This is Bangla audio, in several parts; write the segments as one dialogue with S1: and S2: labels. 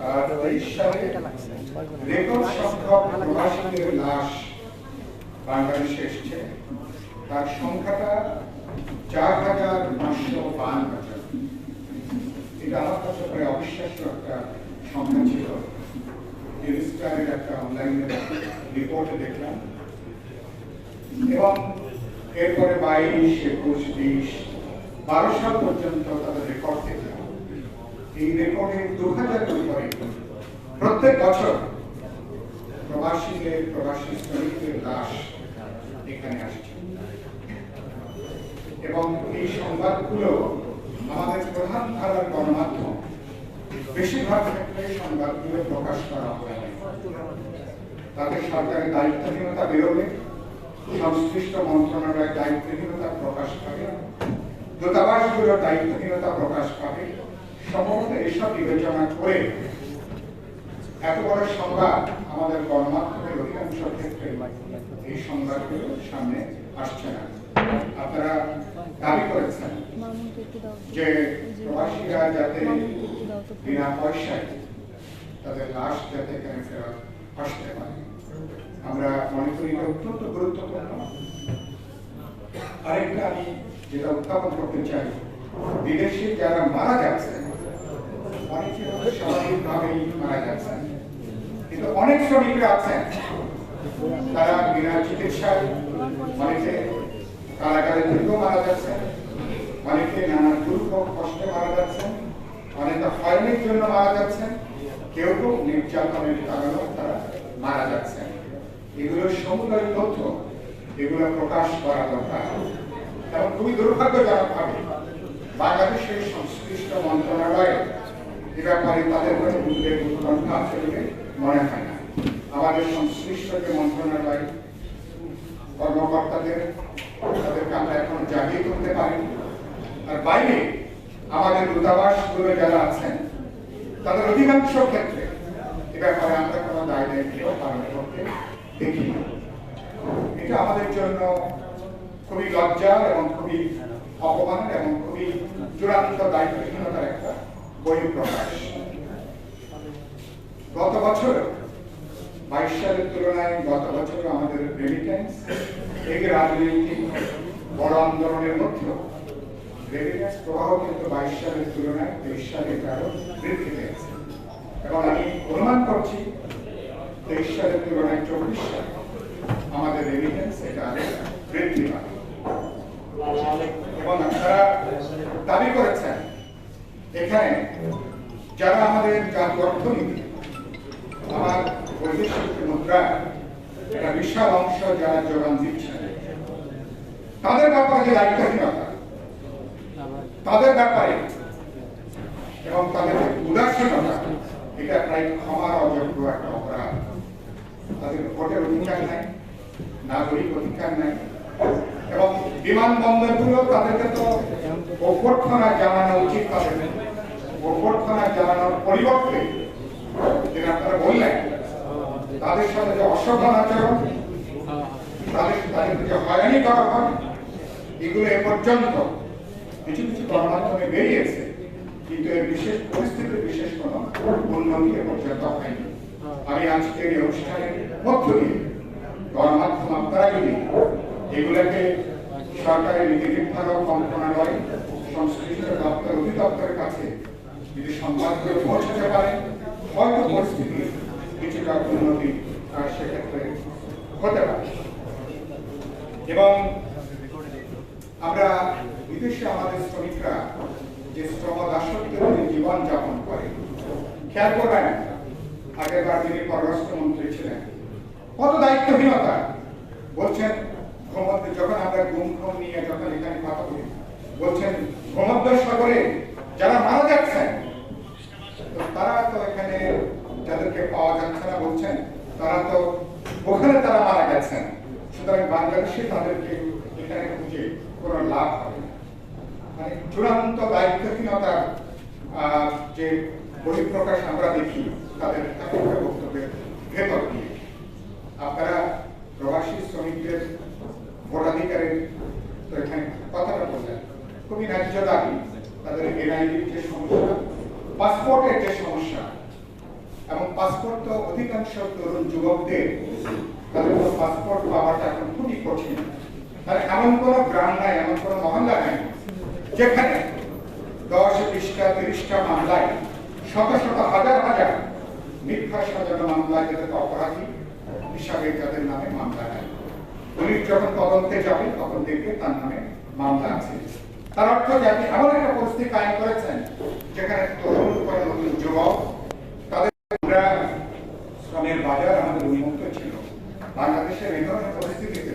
S1: তেইশ সালে রেকর্ড সংখ্যক প্রবাসীদের লাশ বাংলাদেশে এসছে। তার সংখ্যাটা চার হাজার পাঁচশো বান্ন এটা আমার কাছে প্রায় অবিশ্বাস্য একটা সংখ্যা ছিল। রেজিস্ট্রারের একটা অনলাইনে রিপোর্টে দেখলাম। এবং এরপরে বাইশ, একুশ, বিশ, বারো সাল পর্যন্ত তাদের রেকর্ড দেখলাম এই রেকর্ডে দু হাজারের উপরে প্রত্যেক বছর প্রবাসীদের, প্রবাসী শ্রমিকদের লাশ এখানে আসছে। এবং এই সংবাদগুলো আমাদের প্রধান ধারার গণমাধ্যম, বেশিরভাগ ক্ষেত্রে সংবাদগুলো প্রকাশ করা হয়। তাতে সরকারের দায়িত্বহীনতা বেরোবে, সংশ্লিষ্ট মন্ত্রণালয়ের দায়িত্বহীনতা প্রকাশ পাবে, দূতাবাসগুলোর দায়িত্বহীনতা প্রকাশ পাবে। সম্ভবত এসব বিবেচনা করে এত বড় সংবাদ আমাদের গণমাধ্যমের অধিকাংশ ক্ষেত্রে এই সামনে আসছে না। আপনারা দাবি করেছেন যে প্রবাসীরা যাতে বিনা পয়সায় তাদের লাশ যাতে এখানে ফেরত আসতে পারে। আমরা মনে করি অত্যন্ত গুরুত্বপূর্ণ। আরেকটা আমি যেটা উত্থাপন করতে চাই, বিদেশে যারা মারা যাচ্ছেন অনেকে স্বাভাবিকভাবেই মারা যাচ্ছেন কিন্তু অনেক শ্রমিকরা আছেন, তারা বিনা চিকিৎসায় অনেকে কারাগারে থেকেও মারা যাচ্ছেন, অনেকে নানা দুর্ভোগ কষ্টে মারা যাচ্ছেন অনেকে হয়নের জন্য মারা যাচ্ছেন, কেউ কেউ নির্যাতনের কারণেও তারা মারা যাচ্ছেন। এগুলো সমুদয় তথ্য, এগুলো প্রকাশ করা দরকার। এবং খুবই দুর্ভাগ্যজনক ভাবে বাংলাদেশের সংশ্লিষ্ট মন্ত্রণালয়ে এ ব্যাপারে তাদের কোনো উদ্বেগ উৎকণ্ঠা আছে বলে মনে হয় না আমাদের সংশ্লিষ্ট যে মন্ত্রণালয় কর্মকর্তাদের, তাদেরকে আমরা এখন জাগিয়ে তুলতে পারি আর বাইরে আমাদের দূতাবাসগুলো যারা আছেন, তাদের অধিকাংশ ক্ষেত্রে এ ব্যাপারে আমরা কোনো দায় দায়িত্ব পালন করতে দেখি না। এটা আমাদের জন্য খুবই লজ্জা এবং খুবই অপমানের এবং খুবই চূড়ান্ত দায়িত্বহীনতার একটা বহিঃপ্রকাশ গত বছর বাইশ সালের তুলনায় গত বছর আমাদের রেমিটেন্স রাজনৈতিক বড় আন্দোলনের মধ্যেও রেমিটেন্স প্রবাহ কিন্তু বাইশ সালের তুলনায় তেইশ সালে বৃদ্ধি পেয়েছে। এবং আমি অনুমান করছি তেইশ সালের তুলনায় চব্বিশ সালে আমাদের রেমিটেন্স এটা আরও বৃদ্ধি পাবে। এবং দাবি করেছেন এখানে যারা আমাদের জাতীয় অর্থনীতি আমার বৈদেশিক মুদ্রা, একটা বিশাল অংশ যারা যোগান দিচ্ছেন তাদের ব্যাপারে যে দায়িত্বহীনতা তাদের ব্যাপারে এবং তাদের উদাসীনতা, এটা প্রায় ক্ষমার অযোগ্য একটা অপরাধ। তাদের ভোটের অধিকার নাই, নাগরিক অধিকার নাই এবং বিমানবন্দরগুলো তাদেরকে তো অভ্যর্থনা জানানো উচিত তাদের অভ্যর্থনা জানানোর পরিবর্তে যেটা আপনারা বললেন, তাদের সাথে যে অসাধারণ আচরণ, তাদের তাদেরকে যে হয়রানি করা হয়, এগুলো এ পর্যন্ত কিছু কিছু গণমাধ্যমে বেরিয়েছে, কিন্তু এর বিশেষ পরিস্থিতির বিশেষ কোনো উন্নতি এ পর্যন্ত হয়নি। আমি আজকের এই অনুষ্ঠানের মধ্য দিয়ে গণমাধ্যম আপনারা যদি এগুলোকে সরকারের নীতি নির্ধারক মন্ত্রণালয় সংশ্লিষ্ট দপ্তর অধিদপ্তরের কাছে যদি সংবাদগুলো পৌঁছাতে পারে হয়তো পরিস্থিতি কিছুটা উন্নতি সেক্ষেত্রে হতে পারে। এবং আমরা বিদেশে আমাদের শ্রমিকরা যে শ্রম দাসত্বের জীবন যাপন করে, খেয়াল করবেন আগেরবার যিনি পররাষ্ট্রমন্ত্রী ছিলেন, কত দায়িত্বহীনতা। বলছেন ভূমধ্য যখন আমরা ঘুম ঘুম নিয়ে যখন এখানে কথা বলি, বলছেন ভূমধ্য সাগরে যারা মারা যাচ্ছেন তো তারা তো এখানে যাদেরকে পাওয়া যাচ্ছে না বলছেন তারা তো ওখানে তারা মারা গেছেন সুতরাং বাংলাদেশে তাদেরকে এখানে খুঁজে কোনো লাভ হবে না মানে চূড়ান্ত দায়িত্বহীনতার আহ, যে বহিঃপ্রকাশ আমরা দেখি তাদের এখনকার বক্তব্যের ভেতর দিয়ে আপনারা প্রবাসী শ্রমিকদের ভোটাধিকারের তো এখানে কথাটা বললেন খুবই ন্যায্য দাবি তাদের এনআইডির যে সমস্যা পাসপোর্টের যে সমস্যা পাসপোর্ট তো অধিকাংশ তরুণ যুবকদের, তাদের তো পাসপোর্ট পাওয়াটা এখন খুবই কঠিন। তাহলে এমন কোনো গ্রাম নাই, এমন কোনো মহল্লা নাই, যেখানে দশ, বিশটা, তিরিশটা মামলায়, শত শত, হাজার হাজার মিথ্যা সাজানো মামলায় যাদের অপরাধী হিসাবে যাদের নামে মামলা নাই। পুলিশ যখন তদন্তে যাবে, তখন দেখবে তার নামে মামলা আছে। তার অর্থ যে আপনি এমন একটা পরিস্থিতি কায়েম করেছেন যেখানে তরুণ করে নতুন যুবক, তাদের শ্রমের বাজার আমাদের উন্মুক্ত ছিল। বাংলাদেশের এই ধরনের পরিস্থিতিতে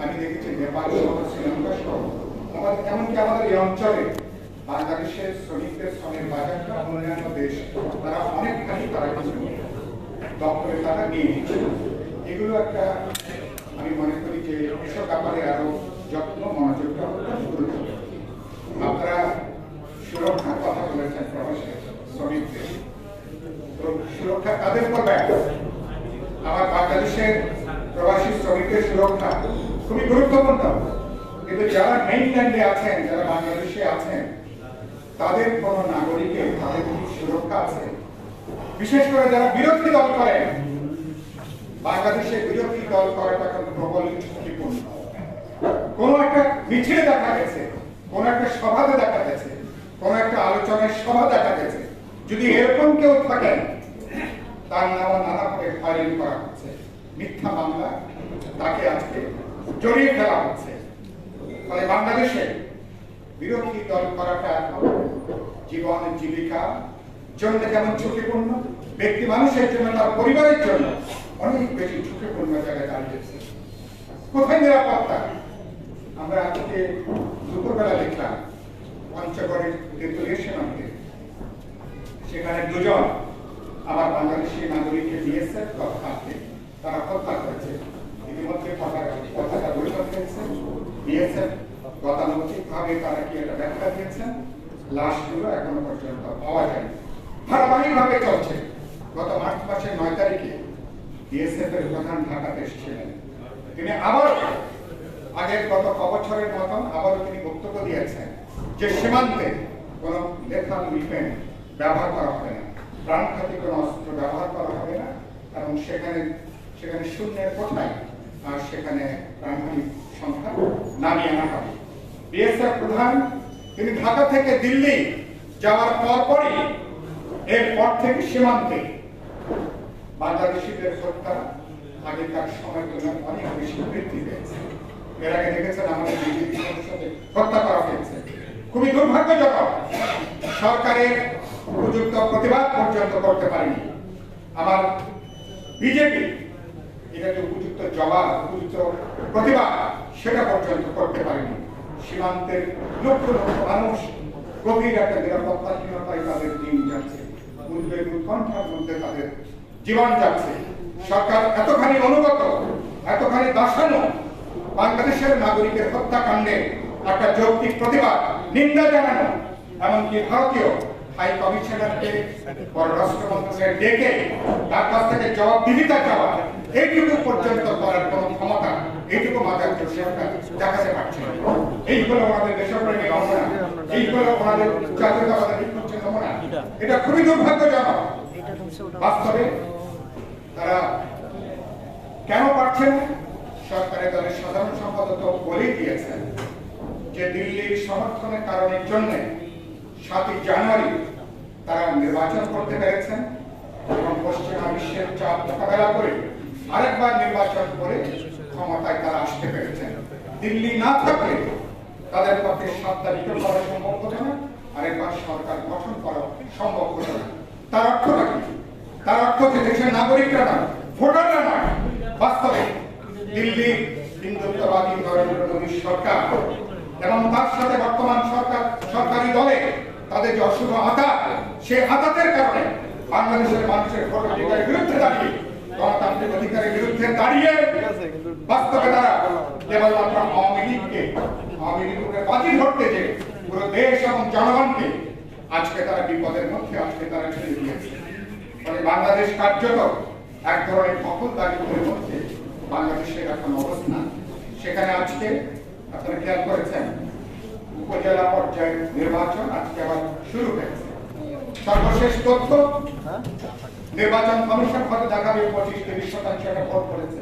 S1: আমি দেখেছি নেপাল সহ, শ্রীলঙ্কা সহ, আমাদের এমনকি আমাদের এই অঞ্চলে বাংলাদেশের শ্রমিকদের শ্রমের বাজারটা অন্যান্য দেশ তারা অনেকখানি তারা কিছু দপ্তরে তারা নিয়ে এগুলো একটা আমি মনে করি যে এসব ব্যাপারে আরও যত্ন, মনোযোগটা অত্যন্ত গুরুত্বপূর্ণ। আপনারা সুরক্ষার কথা বলেছেন শ্রমিকদের। তো সুরক্ষা আমার বাংলাদেশের প্রবাসী শ্রমিকদের সুরক্ষা খুবই গুরুত্বপূর্ণ। কিন্তু যারা মেইনল্যান্ডে আছেন, যারা বাংলাদেশে আছেন, তাদের কোন নাগরিকের তাদের কি সুরক্ষা আছে? বিশেষ করে যারা বিরোধী দল করেন, বাংলাদেশে বিরোধী দল করাটা এখন প্রবল ঝুঁকিপূর্ণ। কোন একটা মিছিলে দেখা গেছে কোন একটা সভাতে দেখা গেছে, কোন একটা আলোচনায় সভা দেখা গেছে। যদি এরকম কেউ থাকেন, তার নাম নানাভাবে ফাইলিং করা হচ্ছে। মিথ্যা মামলা, তাকে আজকে জড়িয়ে ফেলা হচ্ছে। ফলে বাংলাদেশে বিরোধী দল করাটা জীবন জীবিকা জন্য যেমন ঝুঁকিপূর্ণ, ব্যক্তি মানুষের জন্য, তার পরিবারের জন্য অনেক বেশি ঝুঁকিপূর্ণ জায়গায় দাঁড়িয়েছে। কোথায় নিরাপত্তা? আমরা আজকে দুপুরবেলা দেখলাম, পঞ্চগড়ের তেতুলিয়া সীমান্তে সেখানে দুজন আমার বাংলাদেশি নাগরিককে দিয়েছে তৎকালকে তারা হত্যা করেছে। ইতিমধ্যে পতাকা বৈঠক হয়েছে দিয়েছেন গতানুগতিক ভাবে তারা কি এটা ব্যাখ্যা দিয়েছেন লাশগুলো এখনও পর্যন্ত পাওয়া যায়নি। ধারাবাহিক ভাবে চলছে। গত মার্চ মাসের নয় তারিখে বিএসএফ এর প্রধান ঢাকাতে এসেছিলেন তিনি আবার আগের গত বছরের মতন আবারও তিনি বক্তব্য দিয়েছেন যে সীমান্তে কোন লেথাল উইপেন ব্যবহার করা হবে না। প্রাণঘাতী কোনো অস্ত্র ব্যবহার করা হবে না এবং সেখানে সেখানে শূন্যের কোথায় আর সেখানে প্রাণহানি সংখ্যা নামিয়ে আনা হবে। বিএসএফ প্রধান, তিনি ঢাকা থেকে দিল্লি যাওয়ার পরপরই এরপর থেকে সীমান্তে বাংলাদেশিদের হত্যা আগেকার সময়ের তুলনায় অনেক বেশি বৃদ্ধি পেয়েছে। এর আগে দেখেছেন আমাদের বিজেপি হত্যা করা হয়েছে। খুবই দুর্ভাগ্যজনক, সরকারের উপযুক্ত প্রতিবাদ পর্যন্ত করতে পারেনি। আমার বিজেপি এটাকে উপযুক্ত জবাব, উপযুক্ত প্রতিবাদ, সেটা পর্যন্ত করতে পারেনি। সীমান্তের লক্ষ লক্ষ মানুষ গভীর একটা নিরাপত্তাহীনতায় তাদের দিন যাচ্ছে। উদ্বেগ উৎকণ্ঠার মধ্যে তাদের জীবন যাচ্ছে। সরকার এতখানি অনুগত, এতখানি দাসানো বাংলাদেশের নাগরিকের হত্যাকাণ্ডে একটা যৌক্তিক প্রতিবাদ, নিন্দা জানানো, এমনকি ভারতীয় হাই কমিশনারকে পররাষ্ট্র মন্ত্রণালয়ে ডেকে তার কাছ থেকে জবাবদিহিতা চাওয়া, এইটুকু পর্যন্ত করার কোন ক্ষমতা, এইটুকু মাথার সরকার দেখাতে পারছে। এই হলো আমাদের দেশপ্রেমী নমুনা, এই হলো আমাদের জাতীয়তাবাদের নমুনা এটা খুবই দুর্ভাগ্যজনক বাস্তবে তারা কেন পারছেন না? সরকারের দলের সাধারণ সম্পাদক বলেই দিয়েছেন যে দিল্লির সমর্থনের কারণের জন্য সাতই জানুয়ারি তারা নির্বাচন করতে পেরেছেন এবং পশ্চিমা বিশ্বের চাপ মোকাবেলা করে আরেকবার নির্বাচন করে ক্ষমতায় তারা আসতে পেরেছেন। দিল্লি না থাকলে তাদের পক্ষে সাত তারিখে করা সম্ভব হতো না, আরেকবার সরকার গঠন করা সম্ভব হতো না। তার অর্থটা কি? তার অর্থ দেশের নাগরিকরা না ভোটাররা না বাস্তবে দিল্লি হিন্দুত্ববাদী নরেন্দ্র মোদীর সরকার। এবং তার সাথে বর্তমান সরকার, সরকারি দলে তাদের যে অশুভ আঘাত, সেই আঘাতের কারণে বাংলাদেশের মানুষের ভোট অধিকারের বিরুদ্ধে দাঁড়িয়ে, গণতান্ত্রিক অধিকারের বিরুদ্ধে দাঁড়িয়ে বাস্তবে তারা কেবলমাত্র আওয়ামী লীগকে আওয়ামী লীগকে বাজি ধরতে যে পুরো দেশ এবং জনগণকে আজকে তারা বিপদের মধ্যে, আজকে তারা ঠেলে দিয়েছে। ফলে বাংলাদেশ কার্যত এক ধরনের দখলদারিত্বের মধ্যে বাংলাদেশের এখন অবস্থান সেখানে আজকে আপনারা খেয়াল করেছেন, উপজেলা পর্যায়ে নির্বাচন আজকে আবার শুরু হয়েছে। সর্বশেষ তথ্য, নির্বাচন কমিশন পঁচিশ তিরিশ শতাংশ একটা ভোট করেছে।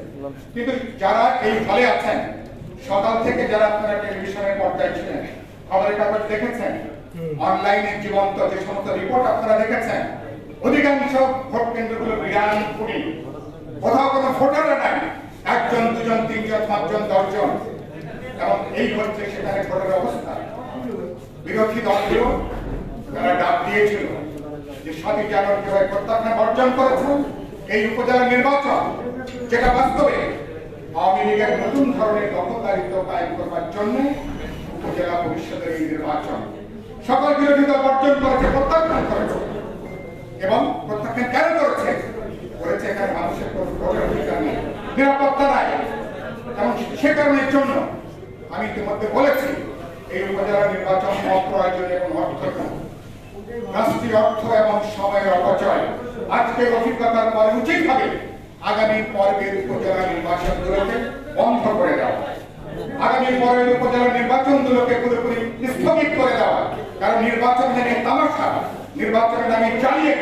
S1: কিন্তু যারা এই আছেন, সকাল থেকে যারা আপনারা টেলিভিশনের ছিলেন, খবরের কাগজ দেখেছেন, অনলাইনে জীবন্ত যে সমস্ত রিপোর্ট আপনারা দেখেছেন, অধিকাংশ ভোট কেন্দ্রগুলো বিরান কোথাও কোনো ভোটার পাঁচজন, দশজন। এবং এই হচ্ছে সেখানে ভোটের অবস্থা। বিরোধী দলগুলো তারা ডাক দিয়েছিল যে সাতই জানুয়ারি কীভাবে প্রত্যাখ্যান অর্জন করেছে, এই উপজেলা নির্বাচন, যেটা বাস্তবে আওয়ামী লীগের নতুন ধরনের দখলদারিত্ব কায়েম করবার জন্য উপজেলা পরিষদের এই নির্বাচন সকল বিরোধী দল অর্জন করেছে, প্রত্যাখ্যান করেছে। এবং প্রত্যাখ্যান কেন করেছে? করেছে এখানে মানুষের নিরাপত্তা নাই। সে কারণের জন্য আমি ইতিমধ্যে বলেছি, এই উপজেলা নির্বাচন অপ্রয়োজনীয় এবং অর্থহীন রাষ্ট্রীয় অর্থ এবং সময়ের অপচয় আজকের অভিজ্ঞতার পরে উচিত হবে আগামী পর্বের উপজেলা নির্বাচনগুলোকে বন্ধ করে দেওয়া আগামী পরের উপজেলা নির্বাচনগুলোকে পুরোপুরি স্থগিত করে দেওয়া কারণ নির্বাচন মানে তামাশা। নির্বাচনের নামে চালিয়ে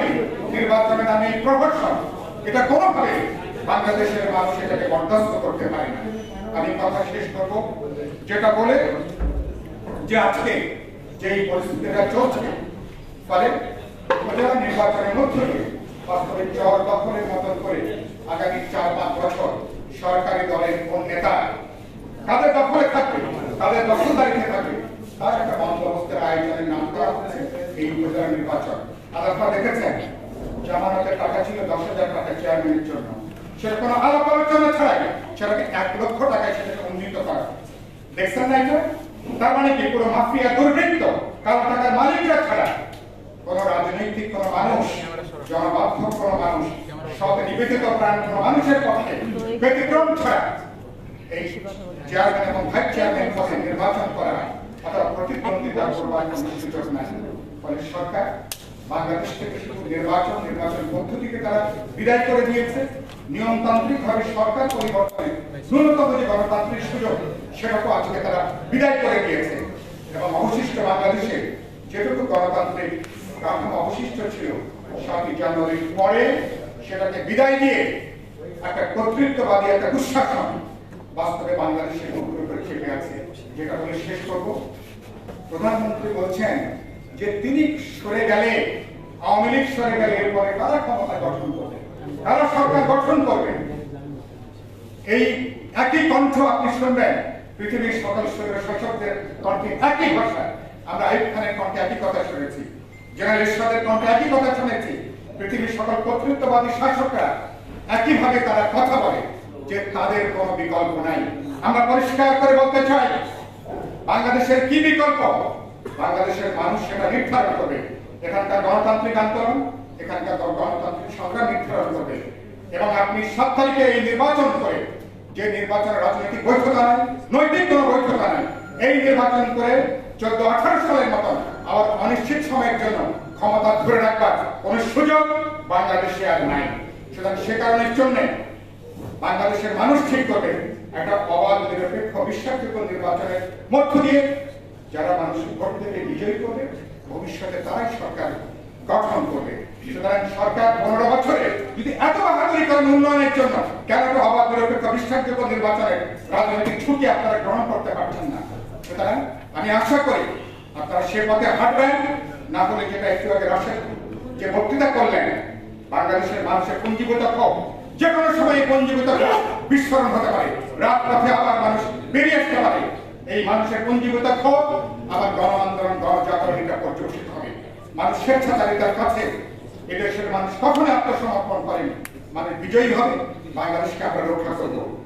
S1: নির্বাচনের নামে প্রহসন। এটা কোনোভাবে বাংলাদেশের মানুষ এটাকে বরদাস্ত করতে পারে না। আমি কথা শেষ করব, যেটা বলে যে আজকে যে পরিস্থিতিটা চলছে, ফলে নির্বাচনের মধ্য দিয়ে বাস্তবে চর দখলের মতন করে আগামী চার পাঁচ বছর সরকারি দলের কোন নেতা কাদের দখলে থাকবে, তাদের দখলদারিতে থাকবে, তার একটা বন্দোবস্তের আয়োজনের নাম করা হচ্ছে এই উপজেলা নির্বাচন। আর আপনারা দেখেছেন, জামানতের টাকা ছিল দশ হাজার টাকা চেয়ারম্যানের জন্য। সেটা কোনো আলাপ আলোচনা ছাড়াই সেটাকে এক লক্ষ টাকায় সেটাকে উন্নীত করা। দেখছেন না এটা? তার মানে কি? পুরো মাফিয়া দুর্বৃত্ত, কারও টাকার মালিকরা ছাড়া কোন রাজনৈতিক কোন মানুষ, জনবান্ধব কোন মানুষ, সৎ নিবেদিত প্রাণ কোন মানুষের পক্ষে ব্যতিক্রম ছাড়া এই চেয়ারম্যান এবং ভাইস চেয়ারম্যান পদে নির্বাচন করা অথবা প্রতিদ্বন্দ্বিতা করবার কোনো সুযোগ নাই। ফলে সরকার বাংলাদেশ থেকে শুধু নির্বাচন নির্বাচন পদ্ধতিকে তারা বিদায় করে দিয়েছে। নিয়মতান্ত্রিক ভাবে সরকার পরিবর্তনে ন্যূনতম যে গণতান্ত্রিক সুযোগ সেটাকে আজকে তারা বিদায় করে দিয়েছে। এবং অবশিষ্ট বাংলাদেশে যেটুকু গণতান্ত্রিক কাঠামো অবশিষ্ট ছিল, সাতই জানুয়ারির পরে সেটাকে বিদায় দিয়ে একটা কর্তৃত্ববাদী, একটা দুঃশাসন বাস্তবে বাংলাদেশের মুখের উপরে চেপে আছে, যেটা বলে শেষ করব। প্রধানমন্ত্রী বলছেন যে তিনি সরে গেলে, আওয়ামী লীগ সরে গেলে এরপরে কারা ক্ষমতা গঠন করবে? কারা সরকার গঠন করবে। এই একই কণ্ঠ আপনি শুনবেন, পৃথিবীর সকল শাসকদের কণ্ঠে একই ভাষা। আমরা আইব খানের কণ্ঠে একই কথা শুনেছি। জেনারেল ইরশাদের কণ্ঠে একই কথা শুনেছি। পৃথিবীর সকল কর্তৃত্ববাদী শাসকরা একইভাবে তারা কথা বলে যে তাদের কোনো বিকল্প নাই। আমরা পরিষ্কার করে বলতে চাই, বাংলাদেশের কি বিকল্প? বাংলাদেশের মানুষ সেটা নির্ধারণ করবে। এখানকার গণতান্ত্রিক আন্দোলন এখানকার গণতান্ত্রিক সংগ্রাম নির্ধারণ করবে। এবং আপনি সাত তারিখে এই নির্বাচন করে যে নির্বাচনের রাজনৈতিক বৈধতা নাই, নৈতিক কোনো বৈধতা নাই, এই নির্বাচন করে চোদ্দ আঠারো সালের মতন আবার অনিশ্চিত সময়ের জন্য ক্ষমতা ধরে রাখবার কোন সুযোগ বাংলাদেশে আর নাই। সুতরাং সে কারণের জন্য বাংলাদেশের মানুষ ঠিক করবে একটা অবাধ, নিরপেক্ষ, বিশ্বাসযোগ্য নির্বাচনের মধ্য দিয়ে যারা মানুষ ভোট থেকে বিজয়ী করবে, ভবিষ্যতে তারাই সরকার গঠন করবে। সুতরাং সরকার পনেরো বছরে যদি এত বাহাদুরি করেন উন্নয়নের জন্য, কেন একটা অবাধ নিরপেক্ষ বিশ্বাসযোগ্য নির্বাচনের রাজনৈতিক ঝুঁকি আপনারা গ্রহণ করতে পারছেন না? সুতরাং আমি আশা করি আপনারা সে পথে হাঁটবেন, না হলে যেটা একটু আগে রাশেদ যে বক্তৃতা করলেন, বাংলাদেশের মানুষের পুঞ্জীভূত ক্ষোভ, যে কোনো সময় পুঞ্জীভূত বিস্ফোরণ হতে পারে রাত পথে আবার মানুষ বেরিয়ে আসতে পারে। এই মানুষের পুঞ্জীভূত ক্ষোভ আবার গণ আন্দোলন গণজাগরণীটা পর্যবেসিত হবে। মানুষ স্বেচ্ছাচারিতার কাছে এদেশের মানুষ কখনো আত্মসমর্পণ করেন। মানে বিজয়ী হবে। বাংলাদেশকে আমরা রক্ষা করব।